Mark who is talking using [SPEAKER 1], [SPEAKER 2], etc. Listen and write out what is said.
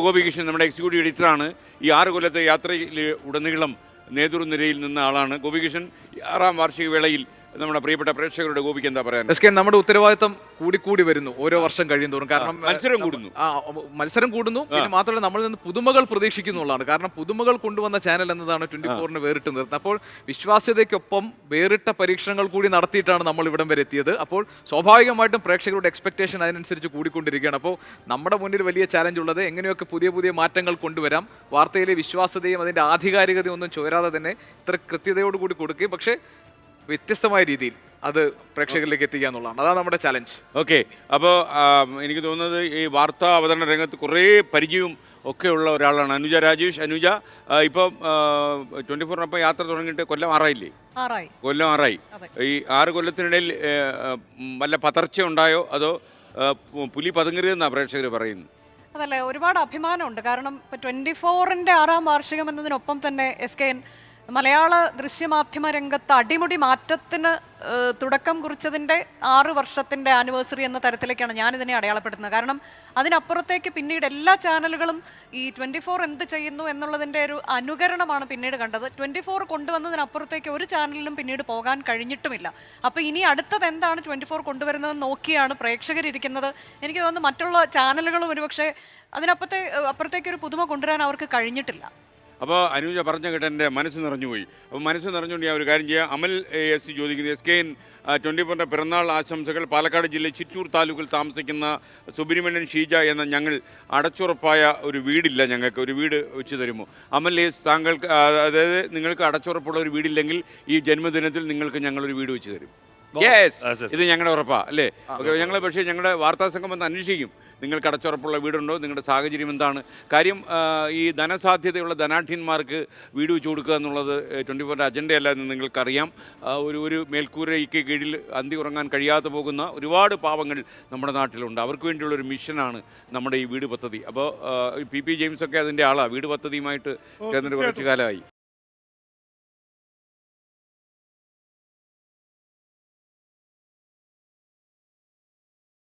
[SPEAKER 1] ഗോപികൃഷ്ണൻ നമ്മുടെ എക്സിക്യൂട്ടീവ് എഡിറ്ററാണ്. ഈ ആറ് കൊല്ലത്തെ യാത്രയിൽ ഉടനീളം നേതൃനിരയിൽ നിന്ന ആളാണ് ഗോപികൃഷ്ണൻ. ആറാം വാർഷിക വേളയിൽ നമ്മുടെ പ്രിയപ്പെട്ട പ്രേക്ഷകരുടെ ഗോപിക്ക് എന്താ പറയാൻ
[SPEAKER 2] എസ് കെ നമ്മുടെ ഉത്തരവാദിത്തം കൂടി കൂടി വരുന്നു ഓരോ വർഷം കഴിയും തോറും. കാരണം
[SPEAKER 1] മത്സരം കൂടുന്നു.
[SPEAKER 2] ആ മത്സരം കൂടുന്നു. പിന്നെ മാത്രമല്ല നമ്മളിൽ നിന്ന് പുതുമകൾ പ്രതീക്ഷിക്കുന്നുള്ളതാണ്. കാരണം പുതുമകൾ കൊണ്ടുവന്ന ചാനൽ എന്നതാണ് ട്വന്റി ഫോറിന് വേറിട്ട് നിർത്തുന്നത്. അപ്പോൾ വിശ്വാസ്യതയ്ക്കൊപ്പം വേറിട്ട പരീക്ഷണങ്ങൾ കൂടി നടത്തിയിട്ടാണ് നമ്മൾ ഇവിടം വരെ എത്തിയത്. അപ്പോൾ സ്വാഭാവികമായിട്ടും പ്രേക്ഷകരുടെ എക്സ്പെക്ടേഷൻ അതിനനുസരിച്ച് കൂടിക്കൊണ്ടിരിക്കുകയാണ്. അപ്പോൾ നമ്മുടെ മുന്നിൽ വലിയ ചാലഞ്ച് ഉള്ളത് എങ്ങനെയൊക്കെ പുതിയ പുതിയ മാറ്റങ്ങൾ കൊണ്ടുവരാം. വാർത്തയിലെ വിശ്വാസ്യതയും അതിന്റെ ആധികാരികതയും ഒന്നും ചോരാതെ തന്നെ ഇത്ര കൃത്യതയോടുകൂടി കൊടുക്കുകയും. പക്ഷേ വ്യത്യസ്തമായ രീതിയിൽ അത് പ്രേക്ഷകരിലേക്ക് എത്തിക്കുക എന്നുള്ളതാണ്. അതാണ് നമ്മുടെ ചലഞ്ച്
[SPEAKER 1] ഓക്കെ അപ്പോൾ എനിക്ക് തോന്നുന്നത് ഈ വാർത്താ അവതരണ രംഗത്ത് കുറേ പരിചയവും ഒക്കെയുള്ള ഉള്ള ഒരാളാണ് അനുജ രാജേഷ്. അനുജ ഇപ്പം ട്വന്റി ഫോറിനൊപ്പം യാത്ര തുടങ്ങിയിട്ട് കൊല്ലം ആറായില്ലേ?
[SPEAKER 3] ആറായി.
[SPEAKER 1] കൊല്ലം ആറായി. ഈ ആറ് കൊല്ലത്തിനിടയിൽ വല്ല പതർച്ച ഉണ്ടായോ? അതോ പുലി പതുങ്ങരുതെന്നാണ് പ്രേക്ഷകർ പറയുന്നത്?
[SPEAKER 3] അതല്ലേ ഒരുപാട് അഭിമാനമുണ്ട്. കാരണം ഇപ്പൊ ട്വന്റി ഫോറിന്റെ ആറാം വാർഷികം എന്നതിനൊപ്പം തന്നെ എസ് കെ എൻ മലയാള ദൃശ്യമാധ്യമ രംഗത്ത് അടിമുടി മാറ്റത്തിന് തുടക്കം കുറിച്ചതിന്റെ ആറ് വർഷത്തിന്റെ ആനിവേഴ്സറി എന്ന തരത്തിലേക്കാണ് ഞാനിതിനെ അടയാളപ്പെടുത്തുന്നത്. കാരണം അതിനപ്പുറത്തേക്ക് പിന്നീട് എല്ലാ ചാനലുകളും ഈ ട്വന്റി ഫോർ എന്ത് ചെയ്യുന്നു എന്നുള്ളതിന്റെ ഒരു അനുകരണമാണ് പിന്നീട് കണ്ടത്. ട്വന്റി ഫോർ കൊണ്ടുവന്നതിനപ്പുറത്തേക്ക് ഒരു ചാനലിലും പിന്നീട് പോകാൻ കഴിഞ്ഞിട്ടുമില്ല. അപ്പോൾ ഇനി അടുത്തത് എന്താണ് ട്വന്റി ഫോർ കൊണ്ടുവരുന്നത് നോക്കിയാണ് പ്രേക്ഷകരിരിക്കുന്നത് എനിക്ക് തോന്നുന്നു മറ്റുള്ള ചാനലുകളും ഒരുപക്ഷെ അതിനപ്പുറത്തെ അപ്പുറത്തേക്ക് ഒരു പുതുമ കൊണ്ടുവരാൻ അവർക്ക് കഴിഞ്ഞിട്ടില്ല.
[SPEAKER 1] അപ്പോൾ അനുജ പറഞ്ഞ കേട്ട് എന്റെ മനസ്സ് നിറഞ്ഞുപോയി. അപ്പോൾ മനസ്സ് നിറഞ്ഞുകൊണ്ട് ഞാൻ ഒരു കാര്യം ചെയ്യാം. അമൽ എസ് സി ചോദിക്കുന്നത് എസ് കെ എൻ ട്വന്റി ഫോറിന്റെ പിറന്നാൾ ആശംസകൾ പാലക്കാട് ജില്ലയിൽ ചിറ്റൂർ താലൂക്കിൽ താമസിക്കുന്ന സുബ്രഹ്മണ്യൻ ഷീജ എന്ന ഞങ്ങൾ അടച്ചുറപ്പായ ഒരു വീടില്ല ഞങ്ങൾക്ക്. ഒരു വീട് വെച്ച് തരുമോ? അമൽ എസ് താങ്കൾക്ക് അതായത് നിങ്ങൾക്ക് അടച്ചുറപ്പുള്ള ഒരു വീടില്ലെങ്കിൽ ഈ ജന്മദിനത്തിൽ നിങ്ങൾക്ക് ഞങ്ങളൊരു വീട് വെച്ച് തരും. യെസ് ഇത് ഞങ്ങളുടെ ഉറപ്പാ അല്ലേ? ഞങ്ങൾ പക്ഷേ ഞങ്ങളുടെ വാർത്താ സംഘം വന്ന് അന്വേഷിക്കും. നിങ്ങൾക്ക് അടച്ചുറപ്പുള്ള വീടുണ്ടോ? നിങ്ങളുടെ സാഹചര്യം എന്താണ്? കാര്യം ഈ ധനസാധ്യതയുള്ള ധനാഠ്യന്മാർക്ക് വീട് വെച്ച് കൊടുക്കുക എന്നുള്ളത് ട്വന്റി ഫോറിന്റെ അജണ്ടയല്ല എന്ന് നിങ്ങൾക്കറിയാം. ഒരു ഒരു മേൽക്കൂരയ്ക്ക് കീഴിൽ അന്തി ഉറങ്ങാൻ കഴിയാതെ പോകുന്ന ഒരുപാട് പാവങ്ങൾ നമ്മുടെ നാട്ടിലുണ്ട്. അവർക്ക് വേണ്ടിയുള്ള ഒരു മിഷനാണ് നമ്മുടെ ഈ വീട് പദ്ധതി. അപ്പോൾ പി പി ജെയിംസ് ഒക്കെ അതിന്റെ ആളാണ് വീട് പദ്ധതിയുമായിട്ട് ചേർന്നിട്ട് കുറച്ച് കാലമായി.